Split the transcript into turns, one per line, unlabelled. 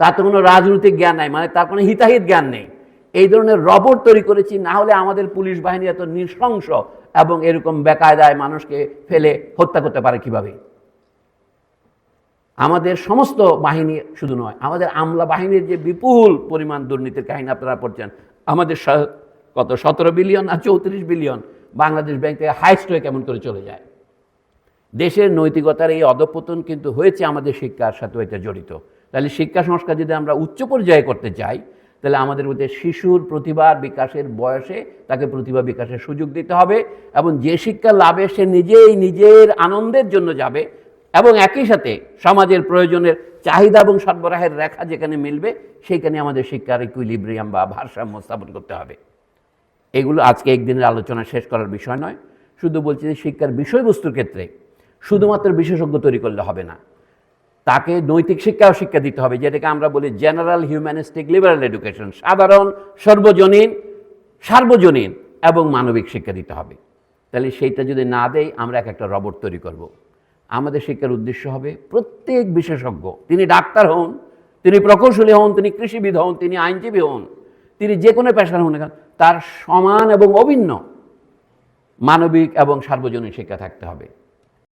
তার তো কোনো রাজনৈতিক জ্ঞান নাই মানে তার কোনো হিতাহিত জ্ঞান নেই। এই ধরনের রবট তৈরি করেছি, না হলে আমাদের পুলিশ বাহিনী এত নৃশংস এবং এরকম বেকায়দায় মানুষকে ফেলে হত্যা করতে পারে কীভাবে? আমাদের সমস্ত বাহিনী শুধু নয়, আমাদের আমলা বাহিনীর যে বিপুল পরিমাণ দুর্নীতির কাহিনী আপনারা পড়ছেন, আমাদের কত, সতেরো বিলিয়ন আর চৌত্রিশ বিলিয়ন বাংলাদেশ ব্যাংকে হাইস্ট হয়ে কেমন করে চলে যায়। দেশের নৈতিকতার এই অধপতন কিন্তু হয়েছে আমাদের শিক্ষার সাথে এটা জড়িত। তাহলে শিক্ষা সংস্কার যদি আমরা উচ্চ পর্যায়ে করতে চাই, তাহলে আমাদের মধ্যে শিশুর প্রতিভার বিকাশের বয়সে তাকে প্রতিভা বিকাশের সুযোগ দিতে হবে এবং যে শিক্ষা লাভে সে নিজেই নিজের আনন্দের জন্য যাবে এবং একই সাথে সমাজের প্রয়োজনের চাহিদা এবং সরবরাহের রেখা যেখানে মিলবে, সেইখানে আমাদের শিক্ষার ইকুইলিব্রিয়াম বা ভারসাম্য স্থাপন করতে হবে। এগুলো আজকে একদিনের আলোচনা শেষ করার বিষয় নয়। শুধু বলছি যে শিক্ষার বিষয়বস্তুর ক্ষেত্রে শুধুমাত্র বিশেষজ্ঞ তৈরি করলে হবে না। তাকে নৈতিক শিক্ষাও শিক্ষা দিতে হবে, যেটাকে আমরা বলি জেনারেল হিউম্যানিস্টিক লিবারাল এডুকেশন সাধারণ, সর্বজনীন, সার্বজনীন এবং মানবিক শিক্ষা দিতে হবে। তাহলে সেইটা যদি না দেয় আমরা এক একটা রবট তৈরি করব। আমাদের শিক্ষার উদ্দেশ্য হবে প্রত্যেক বিশেষজ্ঞ, তিনি ডাক্তার হন, তিনি প্রকৌশলী হন, তিনি কৃষিবিদ হন, তিনি আইনজীবী হন, তিনি যে কোনো পেশার হন তার সমান এবং অভিন্ন মানবিক এবং সার্বজনীন শিক্ষা থাকতে হবে।